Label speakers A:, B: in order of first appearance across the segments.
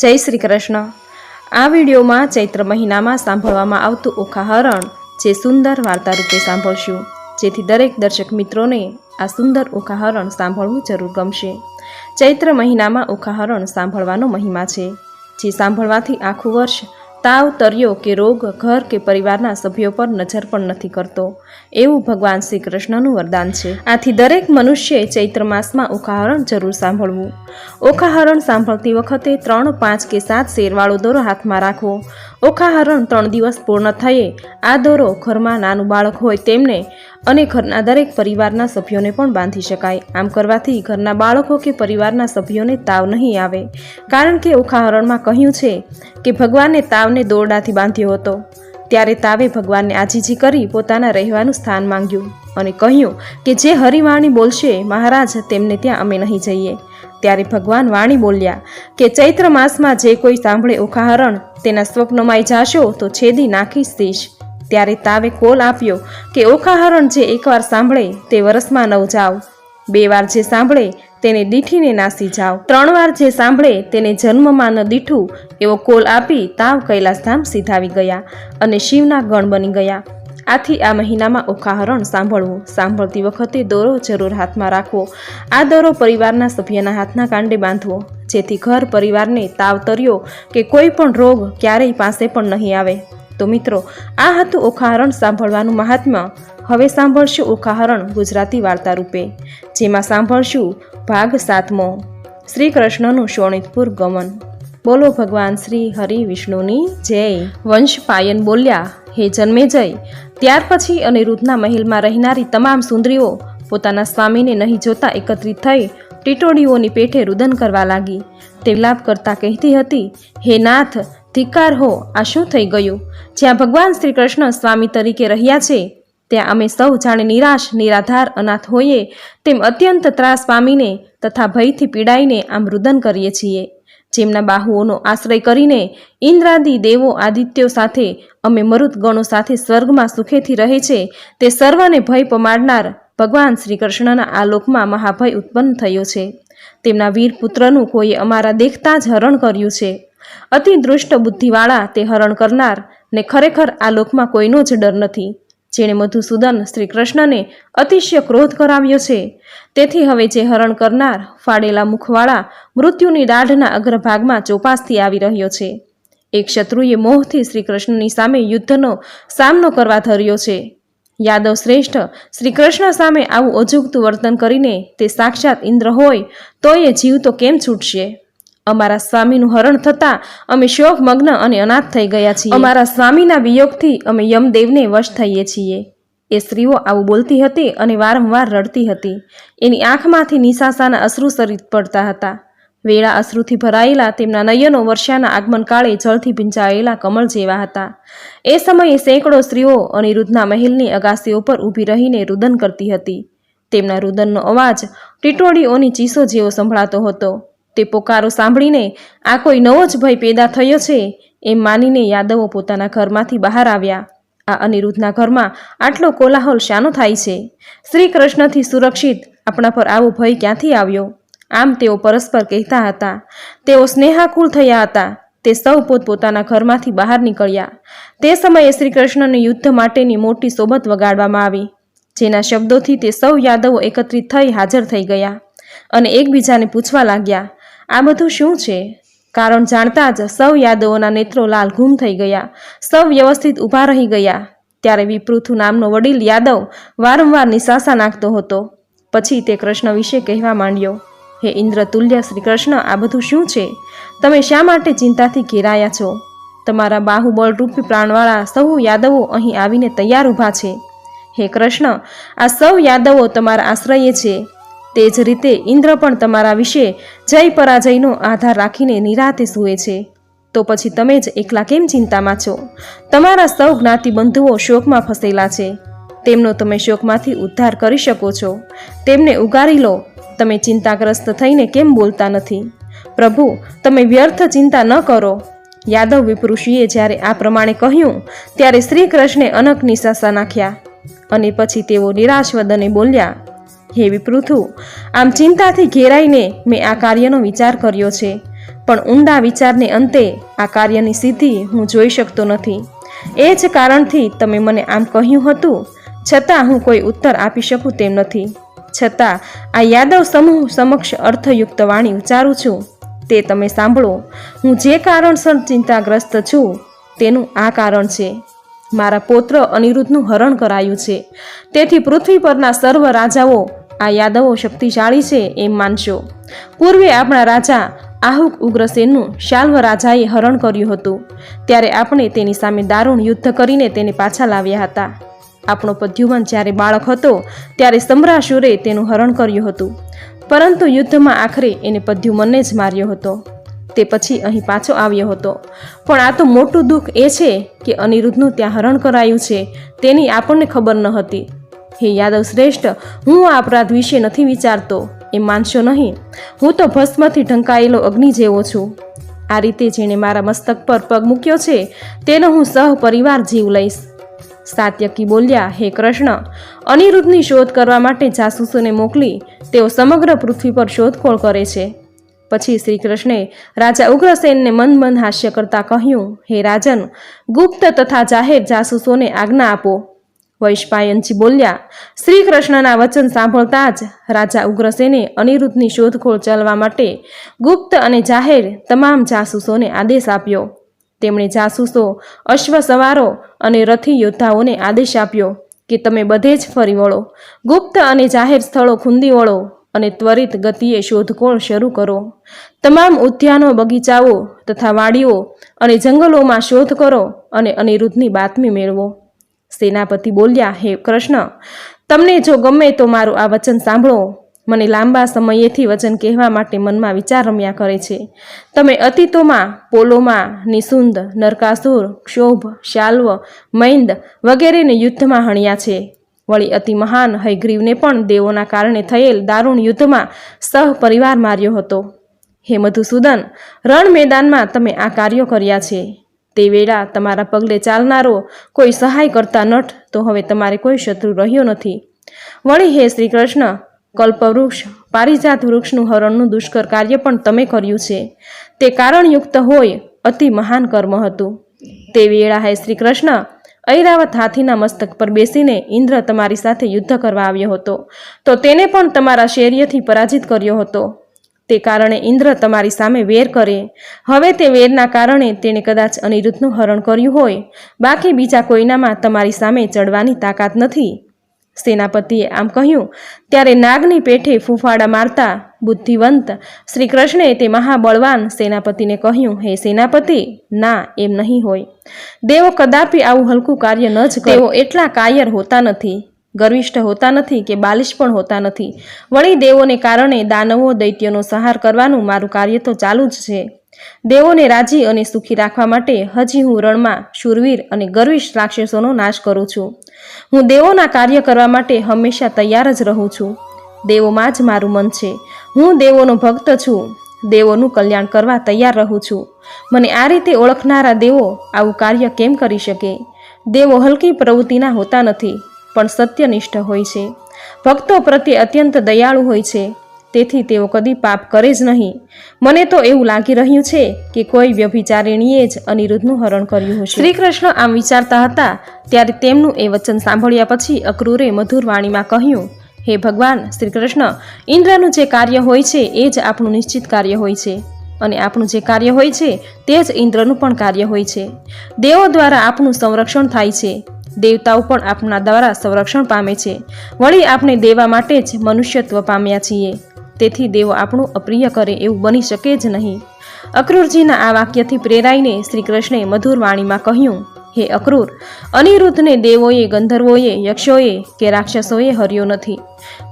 A: જય શ્રી કૃષ્ણ. આ વિડીયોમાં ચૈત્ર મહિનામાં સાંભળવામાં આવતું ઓખાહરણ જે સુંદર વાર્તા રૂપે સાંભળશું, જેથી દરેક દર્શક મિત્રોને આ સુંદર ઓખાહરણ સાંભળવું જરૂર ગમશે. ચૈત્ર મહિનામાં ઓખાહરણ સાંભળવાનો મહિમા છે, જે સાંભળવાથી આખું વર્ષ તાવ તર્યો કે રોગ ઘર કે પરિવારના સભ્યો પર નજર પણ નથી કરતો. એવું ભગવાન શ્રી કૃષ્ણનું વરદાન છે. આથી દરેક મનુષ્યએ ચૈત્ર માસમાં ઉખાહરણ જરૂર સાંભળવું. ઓખાહરણ સાંભળતી વખતે ત્રણ, પાંચ કે સાત શેરવાળો દોરો હાથમાં રાખવો ઓખાહરણ ત્રણ દિવસ પૂર્ણ થયે. આ દોરો ઘરમાં નાનું બાળક હોય તેમને અને ઘરના દરેક પરિવારના સભ્યોને પણ બાંધી શકાય. આમ કરવાથી ઘરના બાળકો કે પરિવારના સભ્યોને તાવ નહીં આવે. કારણ કે ઓખાહરણમાં કહ્યું છે કે ભગવાને તાવને દોરડાથી બાંધ્યો હતો. ત્યારે તાવે ભગવાનને આજીજી કરી પોતાના રહેવાનું સ્થાન માંગ્યું અને કહ્યું કે જે હરિવાણી બોલશે, મહારાજ, તેમને ત્યાં અમે નહીં જઈએ. ત્યારે ભગવાન વાણી બોલ્યા, કે ચૈત્ર માસમાં જે કોઈ સાંભળે ઉખાહરણ તેના સ્વપ્નમાંય જાશો તો છેદી નાખીશ દઈશ ત્યારે તાવે કોલ આપ્યો, કે ઓખાહરણ જે એકવાર સાંભળે, તે વરસમાં નવ જાવ. બે વાર જે સાંભળે, તેને દીઠીને નાસી જાવ. ત્રણ વાર જે સાંભળે, તેને જન્મમાં ન દીઠું. એવો કોલ આપી તાવ કૈલાસધામ સીધાવી ગયા અને શિવના ગણ બની ગયા. આથી આ મહિનામાં ઉકાહરણ સાંભળવું. સાંભળતી વખતે દોરો જરૂર હાથમાં રાખવો. આ દોરો પરિવારના સભ્યના હાથના કાંડે બાંધવો. જેથી ઘર પરિવારને તાવ તર્યો કે કોઈ પણ રોગ ક્યારેય પાસે પણ નહીં આવે. તો મિત્રો, આ હતું ઓખાહરણ સાંભળવાનું મહાત્મ્ય. હવે સાંભળશું ઉકાહરણ ગુજરાતી વાર્તા રૂપે જેમાં સાંભળશું ભાગ સાતમો. શ્રી કૃષ્ણનું શોણિતપુર ગમન. બોલો ભગવાન શ્રી હરિ વિષ્ણુની જય. વંશ પાયન બોલ્યા. હે જન્મેજય ત્યાર પછી અનિરુદ્ધના મહેલમાં રહેનારી તમામ સુંદરીઓ પોતાના સ્વામીને નહીં જોતા એકત્રિત થઈ ટીટોડીઓની પેઠે રુદન કરવા લાગી. તે વિલાપ કરતા કહેતી હતી, હે નાથ, ધિક્કાર હો, આ શું થઈ ગયું? જ્યાં ભગવાન શ્રી કૃષ્ણ સ્વામી તરીકે રહ્યા છે, ત્યાં અમે સૌ જાણે નિરાશ, નિરાધાર, અનાથ હોઈએ તેમ અત્યંત ત્રાસ પામીને તથા ભયથી પીડાઈને આમ રુદન કરીએ છીએ. જેમના બાહુઓનો આશ્રય કરીને ઇન્દ્રાદિ દેવો આદિત્યો સાથે, અમે મરુદગણો સાથે સ્વર્ગમાં સુખેથી રહે છે, તે સર્વને ભય પમાડનાર ભગવાન શ્રી કૃષ્ણના આ લોકમાં મહાભય ઉત્પન્ન થયો છે. તેમના વીર પુત્રનું કોઈએ અમારા દેખતા જ હરણ કર્યું છે. અતિ દૃષ્ટ બુદ્ધિવાળા તે હરણ કરનાર ને ખરેખર આ લોકમાં કોઈનો જ ડર નથી. જેણે મધુસૂદન શ્રી કૃષ્ણને અતિશય ક્રોધ કરાવ્યો છે. તેથી હવે જે હરણ કરનાર ફાડેલા મુખવાળા મૃત્યુની દાઢના અગ્રભાગમાં ચોપાસથી આવી રહ્યો છે. એક શત્રુએ મોહથી શ્રી કૃષ્ણની સામે યુદ્ધનો સામનો કરવા ધર્યો છે. યાદવ શ્રેષ્ઠ શ્રી કૃષ્ણ સામે આવું અજુગતું વર્તન કરીને તે સાક્ષાત ઇન્દ્ર હોય તો એ જીવ તો કેમ છૂટશે? અમારા સ્વામીનું હરણ થતાં અમે શોકમગ્ન અને અનાથ થઈ ગયા છીએ. અમારા સ્વામીના વિયોગથી અમે યમદેવને વશ થઈએ છીએ. એ સ્ત્રીઓ આવું બોલતી હતી અને વારંવાર રડતી હતી. એની આંખમાંથી નિશાસાના અશ્રુ સરિત પડતા હતા. વેળા અશ્રુથી ભરાયેલા તેમના નયનો વર્ષાના આગમન કાળે જળથી ભીંજાયેલા કમળ જેવા હતા. એ સમયે સેંકડો સ્ત્રીઓ અનિરુદ્ધના મહેલની અગાસીઓ પર ઊભી રહીને રુદન કરતી હતી. તેમના રુદનનો અવાજ ટીટોડીઓની ચીસો જેવો સંભળાતો હતો. તે પોકારો સાંભળીને, આ કોઈ નવો જ ભય પેદા થયો છે? એમ માનીને યાદવો પોતાના ઘરમાંથી બહાર આવ્યા. આ અનિરુદ્ધના ઘરમાં આટલો કોલાહલ શાનો થાય છે? શ્રી કૃષ્ણથી સુરક્ષિત આપણા પર આવો ભય ક્યાંથી આવ્યો? આમ તેઓ પરસ્પર કહેતા હતા. તેઓ સ્નેહાકુલ થયા હતા. તે સૌ પોતપોતાના ઘરમાંથી બહાર નીકળ્યા. તે સમયે શ્રી કૃષ્ણને યુદ્ધ માટેની મોટી સોબત વગાડવામાં આવી, જેના શબ્દોથી તે સૌ યાદવો એકત્રિત થઈ હાજર થઈ ગયા અને એકબીજાને પૂછવા લાગ્યા આ બધું શું છે? કારણ જાણતા જ સૌ યાદવોના નેત્રો લાલ ગુમ થઈ ગયા. સૌ વ્યવસ્થિત ઊભા રહી ગયા. ત્યારે વિપૃથુ નામનો વડીલ યાદવ વારંવાર નિશાસા નાખતો હતો. પછી તે કૃષ્ણ વિશે કહેવા માંડ્યો, હે ઇન્દ્ર તુલ્ય, શ્રી કૃષ્ણ, આ બધું શું છે? તમે શા માટે ચિંતાથી ઘેરાયા છો? તમારા બાહુબળ રૂપી પ્રાણવાળા સૌ યાદવો અહીં આવીને તૈયાર ઊભા છે. હે કૃષ્ણ, આ સૌ યાદવો તમારા આશ્રયે છે. તે જ રીતે ઇન્દ્ર પણ તમારા વિશે જય પરાજયનો આધાર રાખીને નિરાતે સૂએ છે. તો પછી તમે જ એકલા કેમ ચિંતામાં છો? તમારા સૌ જ્ઞાતિ બંધુઓ શોકમાં ફસેલા છે. તેમનો તમે શોકમાંથી ઉદ્ધાર કરી શકો છો. તેમને ઉગારી લો. તમે ચિંતાગ્રસ્ત થઈને કેમ બોલતા નથી? પ્રભુ, તમે વ્યર્થ ચિંતા ન કરો. યાદવ વિપૃષિએ જ્યારે આ પ્રમાણે કહ્યું, ત્યારે શ્રી કૃષ્ણે અનક નિશાસા નાખ્યા. અને પછી તેઓ નિરાશ વદને બોલ્યા હે પૃથુ આમ ચિંતાથી ઘેરાઈને મેં આ કાર્યનો વિચાર કર્યો છે. પણ ઊંડા વિચારને અંતે આ કાર્યની સિદ્ધિ હું જોઈ શકતો નથી. એ જ કારણથી તમે મને આમ કહ્યું હતું, છતાં હું કોઈ ઉત્તર આપી શકું તેમ નથી. છતાં, આ યાદવ સમૂહ સમક્ષ અર્થયુક્ત વાણી ઉચ્ચારું છું. તે તમે સાંભળો. હું જે કારણસર ચિંતાગ્રસ્ત છું, તેનું આ કારણ છે. મારા પૌત્ર અનિરુદ્ધનું હરણ કરાયું છે. તેથી પૃથ્વી પરના સર્વ રાજાઓ આ યાદવો શક્તિશાળી છે એમ માનશો. પૂર્વે આપણા રાજા આહુક ઉગ્રસેનનું શાલ્વ રાજાએ હરણ કર્યું હતું. ત્યારે આપણે તેની સામે દારૂણ યુદ્ધ કરીને તેને પાછા લાવ્યા હતા. આપણો પદ્યુમન જ્યારે બાળક હતો, ત્યારે સમ્રાસુરે તેનું હરણ કર્યું હતું. પરંતુ યુદ્ધમાં આખરે એને પદ્યુમનને જ માર્યો હતો. તે પછી અહીં પાછો આવ્યો હતો. પણ આ તો મોટું દુઃખ એ છે કે અનિરુદ્ધનું ત્યાં હરણ કરાયું છે, તેની આપણને ખબર ન હતી. હે યાદવ શ્રેષ્ઠ, હું આ અપરાધ વિશે નથી વિચારતો, એ માનશો નહીં. હું તો ભસ્મથી ઢંકાયેલો અગ્નિ જેવો છું. આ રીતે જેણે મારા મસ્તક પર પગ મૂક્યો છે, તેનો હું સહપરિવાર જીવ લઈશ. સાત્યકી બોલ્યા, હે કૃષ્ણ, અનિરુદ્ધની શોધ કરવા માટે જાસૂસોને મોકલી, તેઓ સમગ્ર પૃથ્વી પર શોધખોળ કરે છે. પછી શ્રી કૃષ્ણે રાજા ઉગ્રસેનને મન મન હાસ્ય કરતા કહ્યું, હે રાજન, ગુપ્ત તથા જાહેર જાસૂસોને આજ્ઞા આપો. વૈશપાયનજી બોલ્યા શ્રી કૃષ્ણના વચન સાંભળતા જ રાજા ઉગ્રસેને અનિરુદ્ધની શોધખોળ ચાલવા માટે ગુપ્ત અને જાહેર તમામ જાસૂસોને આદેશ આપ્યો. તેમણે જાસૂસો અશ્વ સવારો અને રથી યોદ્ધાઓને આદેશ આપ્યો કે તમે બધે જ ફરી વળો. ગુપ્ત અને જાહેર સ્થળો ખૂંદી વળો અને ત્વરિત ગતિએ શોધખોળ શરૂ કરો. તમામ ઉદ્યાનો, બગીચાઓ તથા વાડીઓ અને જંગલોમાં શોધ કરો અને અનિરુદ્ધની બાતમી મેળવો. સેનાપતિ બોલ્યા, હે કૃષ્ણ, તમને જો ગમે તો મારું આ વચન સાંભળો. મને લાંબા સમયેથી વચન કહેવા માટે મનમાં વિચાર રમ્યા કરે છે. તમે અતીતોમાં, પોલોમાં, નિસુંદ, નરકાસુર, ક્ષોભ, શાલ્વ, મૈંદ વગેરેને યુદ્ધમાં હણ્યા છે. વળી અતિ મહાન હયગ્રીવને પણ દેવોના કારણે થયેલ દારૂણ યુદ્ધમાં સહ પરિવાર માર્યો હતો. હે મધુસૂદન રણ મેદાનમાં તમે આ કાર્યો કર્યા છે. તે વેળા તમારા પગલે ચાલનારો કોઈ સહાય કરતા નઠ, તો હવે તમારે કોઈ શત્રુ રહ્યો નથી. વળી હે શ્રી કૃષ્ણ કલ્પવૃક્ષ, પારિજાત વૃક્ષનું હરણનું દુષ્કર કાર્ય પણ તમે કર્યું છે. તે કારણયુક્ત હોય અતિ મહાન કર્મ હતું. તે વેળા હે શ્રી કૃષ્ણ ઐરાવત હાથીના મસ્તક પર બેસીને ઇન્દ્ર તમારી સાથે યુદ્ધ કરવા આવ્યો હતો. તો તેને પણ તમારા શૌર્યથી પરાજિત કર્યો હતો. તે કારણે ઇન્દ્ર તમારી સામે વેર કરે. હવે તે વેરના કારણે તેણે કદાચ અનિરુદ્ધનું હરણ કર્યું હોય. બાકી બીજા કોઈનામાં તમારી સામે ચડવાની તાકાત નથી. સેનાપતિએ આમ કહ્યું, ત્યારે નાગની પેઠે ફૂફાડા મારતા બુદ્ધિવંત શ્રી કૃષ્ણે તે મહાબળવાન સેનાપતિને કહ્યું, હે સેનાપતિ, ના, એમ નહીં હોય. દેવો કદાપી આવું હલકું કાર્ય ન જ તેઓ એટલા કાયર હોતા નથી. ગર્વિષ્ઠ હોતા નથી કે બાલિશ પણ હોતા નથી. વળી દેવોને કારણે દાનવો દૈત્યનો સહાર કરવાનું મારું કાર્ય તો ચાલુ જ છે. દેવોને રાજી અને સુખી રાખવા માટે હજી હું રણમાં શૂરવીર અને ગર્વિષ્ઠ રાક્ષસોનો નાશ કરું છું. હું દેવોના કાર્ય કરવા માટે હંમેશા તૈયાર જ રહું છું. દેવોમાં જ મારું મન છે. હું દેવોનો ભક્ત છું. દેવોનું કલ્યાણ કરવા તૈયાર રહું છું. મને આ રીતે ઓળખનારા દેવો આવું કાર્ય કેમ કરી શકે? દેવો હલકી પ્રવૃત્તિના હોતા નથી. પણ સત્યનિષ્ઠ હોય છે. ભક્તો પ્રત્યે અત્યંત દયાળુ હોય છે. તેથી તેઓ કદી પાપ કરે જ નહીં. મને તો એવું લાગી રહ્યું છે કે કોઈ વ્યભિચારિણીએ જ અનિરુદ્ધનું હરણ કર્યું હશે. શ્રી આમ વિચારતા હતા, ત્યારે તેમનું એ વચન સાંભળ્યા પછી અક્રૂરે મધુર વાણીમાં કહ્યું, હે ભગવાન શ્રી કૃષ્ણ ઇન્દ્રનું જે કાર્ય હોય છે એ જ આપણું નિશ્ચિત કાર્ય હોય છે. અને આપણું જે કાર્ય હોય છે તે જ ઇન્દ્રનું પણ કાર્ય હોય છે. દેવો દ્વારા આપણું સંરક્ષણ થાય છે. દેવતાઓ પણ આપના દ્વારા સંરક્ષણ પામે છે. વળી આપણે દેવા માટે જ મનુષ્યત્વ પામ્યા છીએ. તેથી દેવો આપણું અપ્રિય કરે એવું બની શકે જ નહીં. અક્રૂરજીના આ વાક્યથી પ્રેરાઈને શ્રી કૃષ્ણે મધુર વાણીમાં કહ્યું, હે અક્રૂર, અનિરુદ્ધને દેવોએ, ગંધર્વોએ, યક્ષોએ કે રાક્ષસોએ હર્યો નથી.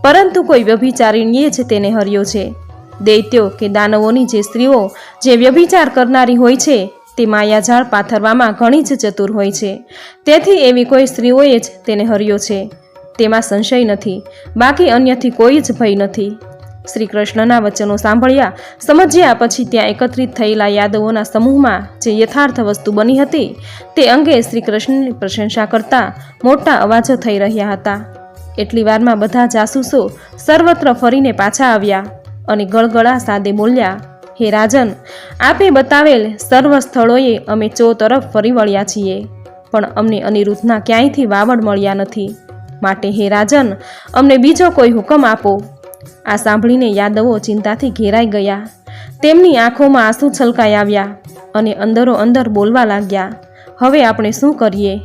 A: પરંતુ કોઈ વ્યભિચારિણીએ જ તેને હર્યો છે. દૈત્યો કે દાનવોની જે સ્ત્રીઓ જે વ્યભિચાર કરનારી હોય છે તે માયાજાળ પાથરવામાં ઘણી જ ચતુર હોય છે. તેથી એવી કોઈ સ્ત્રીઓએ જ તેને હર્યો છે. તેમાં સંશય નથી. બાકી અન્યથી કોઈ જ ભય નથી. શ્રી કૃષ્ણના વચનો સાંભળ્યા, સમજ્યા પછી ત્યાં એકત્રિત થયેલા યાદવોના સમૂહમાં જે યથાર્થ વસ્તુ બની હતી, તે અંગે શ્રી કૃષ્ણની પ્રશંસા કરતા મોટા અવાજો થઈ રહ્યા હતા. એટલી વારમાં બધા જાસૂસો સર્વત્ર ફરીને પાછા આવ્યા અને ગળગળા સાદે બોલ્યા હે રાજન, આપે બતાવેલ સર્વ સ્થળોએ અમે ચો તરફ ફરી વળ્યા છીએ, પણ અમને અનિરુદ્ધના ક્યાંયથી વાવડ મળ્યા નથી. માટે હે રાજન, અમને બીજો કોઈ હુકમ આપો. આ સાંભળીને યાદવો ચિંતાથી ઘેરાઈ ગયા. તેમની આંખોમાં આંસુ છલકાઈ આવ્યા અને અંદરો અંદર બોલવા લાગ્યા. હવે આપણે શું કરીએ?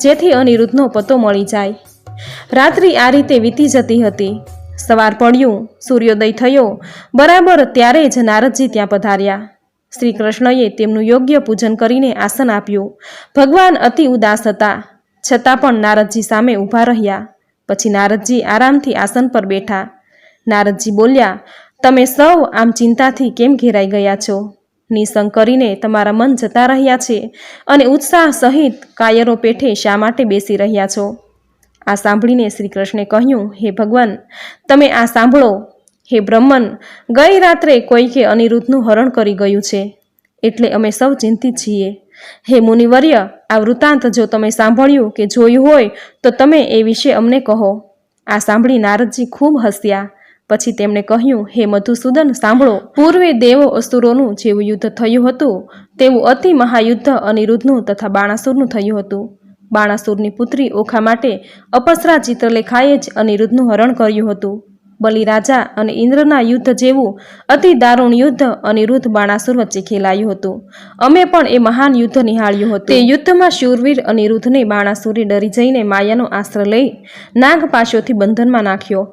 A: જેથી અનિરુદ્ધનો પતો મળી જાય. રાત્રિ આ રીતે વીતી જતી હતી. સવાર પડ્યું, સૂર્યોદય થયો. બરાબર ત્યારે જ નારદજી ત્યાં પધાર્યા. શ્રી કૃષ્ણએ તેમનું યોગ્ય પૂજન કરીને આસન આપ્યું. ભગવાન અતિ ઉદાસ હતા. છતાં પણ નારદજી સામે ઊભા રહ્યા. પછી નારદજી આરામથી આસન પર બેઠા. નારદજી બોલ્યા, તમે સૌ આમ ચિંતાથી કેમ ઘેરાઈ ગયા છો? નિસંગ કરીને તમારા મન જતા રહ્યા છે અને ઉત્સાહ સહિત કાયરો પેઠે શા માટે બેસી રહ્યા છો? આ સાંભળીને શ્રી કૃષ્ણે કહ્યું, હે ભગવાન, તમે આ સાંભળો. હે બ્રહ્મન, ગઈ રાત્રે કોઈકે અનિરુદ્ધનું હરણ કરી ગયું છે, એટલે અમે સૌ ચિંતિત છીએ. હે મુનિવર્ય, આ વૃત્તાંત જો તમે સાંભળ્યું કે જોયું હોય, તો તમે એ વિશે અમને કહો. આ સાંભળી નારદજી ખૂબ હસ્યા. પછી તેમણે કહ્યું, હે મધુસૂદન, સાંભળો. પૂર્વે દેવો અસુરોનું જેવું યુદ્ધ થયું હતું, તેવું અતિ મહાયુદ્ધ અનિરુદ્ધનું તથા બાણાસુરનું થયું હતું. બાણાસુરની પુત્રી ઓખા માટે અપસરા ચિત્રલેખાએ જ અનિરુદ્ધનું હરણ કર્યું હતું. બલિરાજા અને ઇન્દ્રના યુદ્ધ જેવું અતિ દારૂણ યુદ્ધ અનિરુદ્ધ બાણાસુર વચ્ચે ખેલાયું હતું. અમે પણ એ મહાન યુદ્ધ નિહાળ્યું હતું. તે યુદ્ધમાં શૂરવીર અનિરુદ્ધને બાણાસુરે ડરી જઈને માયાનો આશ્રય લઈ નાગપાશોથી બંધનમાં નાખ્યો.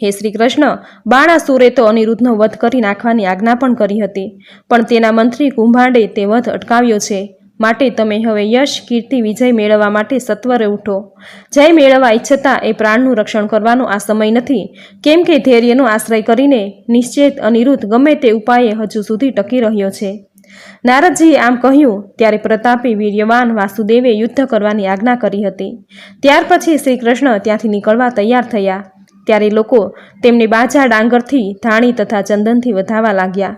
A: હે શ્રી કૃષ્ણ બાણાસુરે તો અનિરુદ્ધનો વધ કરી નાખવાની આજ્ઞા પણ કરી હતી, પણ તેના મંત્રી કુંભાંડે તે વધ અટકાવ્યો છે. માટે તમે હવે યશ, કીર્તિ, વિજય મેળવવા માટે સત્વરે ઉઠો. જય મેળવવા ઈચ્છતા એ પ્રાણનું રક્ષણ કરવાનો આ સમય નથી. કેમ કે ધૈર્યનો આશ્રય કરીને નિશ્ચિત, અનિરુદ્ધ ગમે તે ઉપાયે હજુ સુધી ટકી રહ્યો છે. નારદજીએ આમ કહ્યું ત્યારે પ્રતાપી વીર્યવાન વાસુદેવે યુદ્ધ કરવાની આજ્ઞા કરી હતી. ત્યાર પછી શ્રી કૃષ્ણ ત્યાંથી નીકળવા તૈયાર થયા. ત્યારે લોકો તેમને બાજા ડાંગરથી, ધાણી તથા ચંદનથી વધાવા લાગ્યા.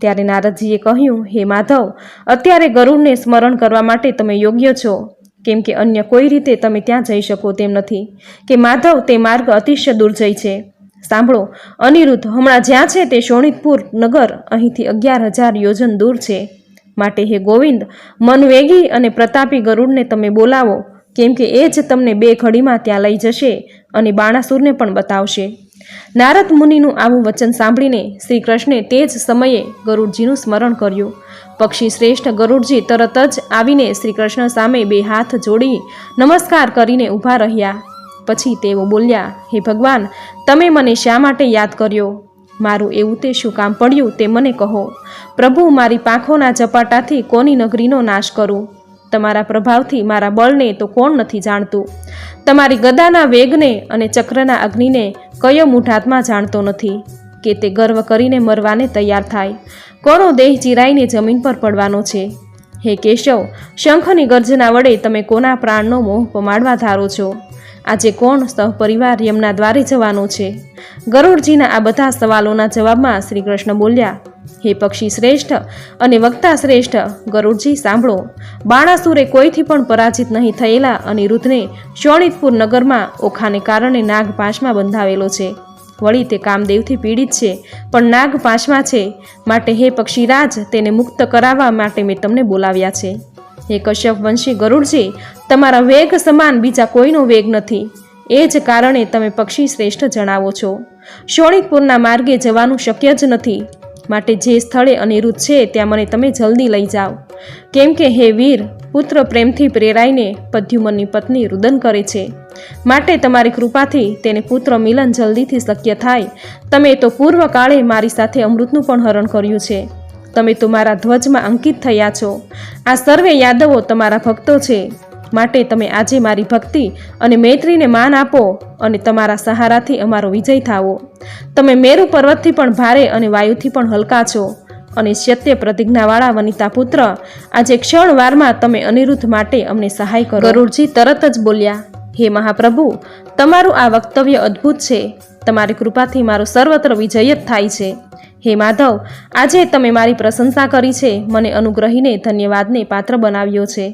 A: ત્યારે નારદજીએ કહ્યું, હે માધવ, અત્યારે ગરુડને સ્મરણ કરવા માટે તમે યોગ્ય છો. કેમ કે અન્ય કોઈ રીતે તમે ત્યાં જઈ શકો તેમ નથી. કે માધવ, તે માર્ગ અતિશય દુર્જય છે. સાંભળો, અનિરુદ્ધ હમણાં જ્યાં છે તે શોણિતપુર નગર, અહીંથી અગિયાર હજાર યોજન દૂર છે. માટે હે ગોવિંદ મનવેગી અને પ્રતાપી ગરુડને તમે બોલાવો. કેમ કે એ જ તમને બે ઘડીમાં ત્યાં લઈ જશે અને બાણાસુરને પણ બતાવશે. નારદ મુનિનું આવું વચન સાંભળીને શ્રી કૃષ્ણે તે જ સમયે ગરુડજીનું સ્મરણ કર્યું. પક્ષી શ્રેષ્ઠ ગરુડજી તરત જ આવીને શ્રી કૃષ્ણ સામે બે હાથ જોડી નમસ્કાર કરીને ઊભા રહ્યા. પછી તેઓ બોલ્યા, હે ભગવાન, તમે મને શા માટે યાદ કર્યો? મારું એવું તે શું કામ પડ્યું તે મને કહો. પ્રભુ મારી પાંખોના ઝપાટાથી કોની નગરીનો નાશ કરું? તમારા પ્રભાવથી મારા બળને તો કોણ નથી જાણતું? તમારી ગદાના વેગને અને ચક્રના અગ્નિને કયો મૂઢાત્મા જાણતો નથી કે તે ગર્વ કરીને મરવાને તૈયાર થાય? કોનો દેહ ચીરાઈને જમીન પર પડવાનો છે? હે કેશવ, શંખની ગર્જના વડે તમે કોના પ્રાણનો મોહ પમાડવા ધારો છો? આજે કોણ સહપરિવાર યમના દ્વારે જવાનો છે? ગરુડજીના આ બધા સવાલોના જવાબમાં શ્રી કૃષ્ણ બોલ્યા હે પક્ષી શ્રેષ્ઠ અને વક્તા શ્રેષ્ઠ, ગરુડજી સાંભળો. બાણાસુરે કોઈથી પણ પરાજિત નહીં થયેલા અનિરુદ્ધને શોણિતપુર નગરમાં ઓખાને કારણે નાગપાશમાં બંધાવેલો છે. વળી તે કામદેવથી પીડિત છે, પણ નાગ પાંચમાં છે. માટે હે પક્ષીરાજ તેને મુક્ત કરાવવા માટે મેં તમને બોલાવ્યા છે. હે કશ્યપ વંશી ગરુડજી, તમારા વેગ સમાન બીજા કોઈનો વેગ નથી. એ જ કારણે તમે પક્ષી શ્રેષ્ઠ જણાવો છો. શોણિતપુરના માર્ગે જવાનું શક્ય જ નથી. માટે જે સ્થળે અનિરુદ્ધ છે ત્યાં મને તમે જલ્દી લઈ જાઓ. કેમ કે હે વીર, પુત્ર પ્રેમથી પ્રેરાઈને પદ્યુમનની પત્ની રુદન કરે છે. માટે તમારી કૃપાથી તેને પુત્ર મિલન જલ્દીથી શક્ય થાય. તમે તો પૂર્વકાળે મારી સાથે અમૃતનું પણ હરણ કર્યું છે. તમે તો મારા ધ્વજમાં અંકિત થયા છો. આ સર્વે યાદવો તમારા ભક્તો છે. માટે તમે આજે મારી ભક્તિ અને મૈત્રીને માન આપો અને તમારા સહારાથી અમારો વિજય થાવો. તમે મેરુ પર્વતથી પણ ભારે અને વાયુથી પણ હલકા છો અને સત્ય પ્રતિજ્ઞાવાળા વનિતા પુત્ર, આજે ક્ષણવારમાં તમે અનિરુદ્ધ માટે અમને સહાય કરો. ગરુડજી તરત જ બોલ્યા, હે મહાપ્રભુ, તમારું આ વક્તવ્ય અદ્ભુત છે. તમારી કૃપાથી મારો સર્વત્ર વિજય જ થાય છે. હે માધવ, આજે તમે મારી પ્રશંસા કરી છે. મને અનુગ્રહીને ધન્યવાદને પાત્ર બનાવ્યો છે.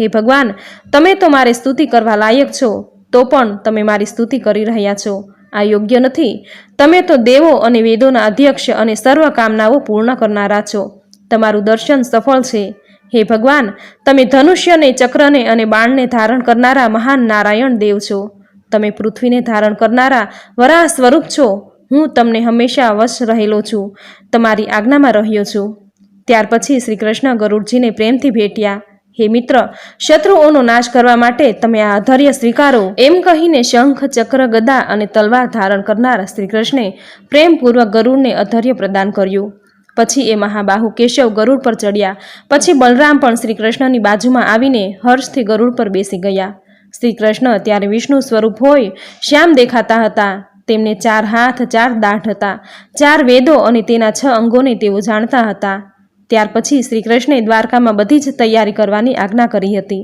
A: હે ભગવાન, તમે તો મારે સ્તુતિ કરવા લાયક છો, તો પણ તમે મારી સ્તુતિ કરી રહ્યા છો. આ યોગ્ય નથી. તમે તો દેવો અને વેદોના અધ્યક્ષ અને સર્વ કામનાઓ પૂર્ણ કરનારા છો. તમારું દર્શન સફળ છે. હે ભગવાન, તમે ધનુષ્યને, ચક્રને અને બાણને ધારણ કરનારા મહાન નારાયણ દેવ છો. તમે પૃથ્વીને ધારણ કરનારા વરાહ સ્વરૂપ છો. હું તમને હંમેશા વશ રહેલો છું. તમારી આજ્ઞામાં રહ્યો છું. ત્યાર પછી શ્રી કૃષ્ણ ગરુડજીને પ્રેમથી ભેટ્યા. હે મિત્ર, શત્રુઓનો નાશ કરવા માટે તમે આ અધર્ય સ્વીકારો. એમ કહીને શંખ, ચક્ર, ગદા અને તલવાર ધારણ કરનાર શ્રીકૃષ્ણે પ્રેમપૂર્વક ગરુડને અધર્ય પ્રદાન કર્યું. પછી એ મહાબાહુ કેશવ ગરુડ પર ચડ્યા. પછી બલરામ પણ શ્રીકૃષ્ણની બાજુમાં આવીને હર્ષથી ગરુડ પર બેસી ગયા. શ્રીકૃષ્ણ ત્યારે વિષ્ણુ સ્વરૂપ હોય, શ્યામ દેખાતા હતા. તેમને ચાર હાથ, ચાર દાઢ હતા. ચાર વેદો અને તેના છ અંગોને તેઓ જાણતા હતા. ત્યાર પછી શ્રીકૃષ્ણે દ્વારકામાં બધી જ તૈયારી કરવાની આજ્ઞા કરી હતી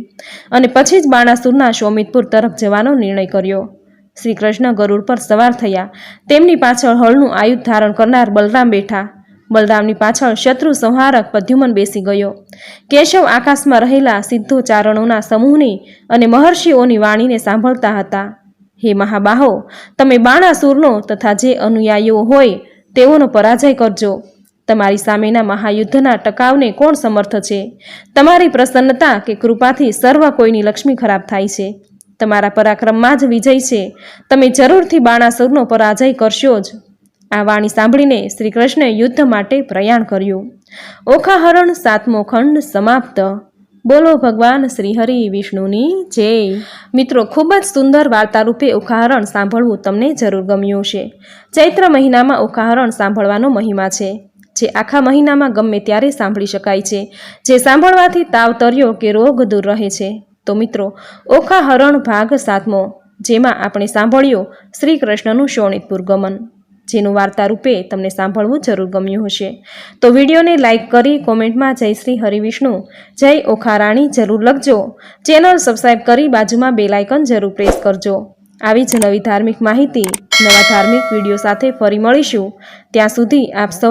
A: અને પછી જ બાણાસુરના સોમિતપુર તરફ જવાનો નિર્ણય કર્યો. શ્રીકૃષ્ણ ગરુડ પર સવાર થયા. તેમની પાછળ હળનું આયુધ ધારણ કરનાર બલરામ બેઠા. બલરામની પાછળ શત્રુ સંહારક પદ્યુમન બેસી ગયો. કેશવ આકાશમાં રહેલા સિદ્ધો ચારણોના સમૂહની અને મહર્ષિઓની વાણીને સાંભળતા હતા. હે મહાબાહો, તમે બાણાસુરનો તથા જે અનુયાયીઓ હોય તેઓનો પરાજય કરજો. તમારી સામેના મહાયુદ્ધના ટકાવને કોણ સમર્થ છે? તમારી પ્રસન્નતા કે કૃપાથી સર્વ કોઈની લક્ષ્મી ખરાબ થાય છે. તમારા પરાક્રમમાં જ વિજય છે. તમે જરૂરથી બાણાસુરનો પરાજય કરશો જ. આ વાણી સાંભળીને શ્રી કૃષ્ણે યુદ્ધ માટે પ્રયાણ કર્યું. ઓખાહરણ સાતમો ખંડ સમાપ્ત. બોલો ભગવાન શ્રી હરિ વિષ્ણુની જય. મિત્રો, ખૂબ જ સુંદર વાર્તા રૂપે ઉખાહરણ સાંભળવું તમને જરૂર ગમ્યું છે ચૈત્ર મહિનામાં ઉખાહરણ સાંભળવાનો મહિમા છે. જે આખા મહિનામાં ગમે ત્યારે સાંભળી શકાય છે. જે સાંભળવાથી તાવ તર્યો કે રોગ દૂર રહે છે. તો મિત્રો, ઓખા હરણ ભાગ સાતમો, જેમાં આપણે સાંભળ્યો શ્રી કૃષ્ણનું શોણિતપુર ગમન. જેનું વાર્તા રૂપે તમને સાંભળવું જરૂર ગમ્યું હશે. તો વિડીયોને લાઇક કરી કોમેન્ટમાં જય શ્રી હરિવિષ્ણુ જય ઓખારાણી જરૂર લખજો. ચેનલ સબસ્ક્રાઈબ કરી બાજુમાં બેલ આઇકન જરૂર પ્રેસ કરજો. આવી જ નવી ધાર્મિક માહિતી, નવા ધાર્મિક વીડિયો સાથે ફરી મળીશું. ત્યાં સુધી આપ સૌ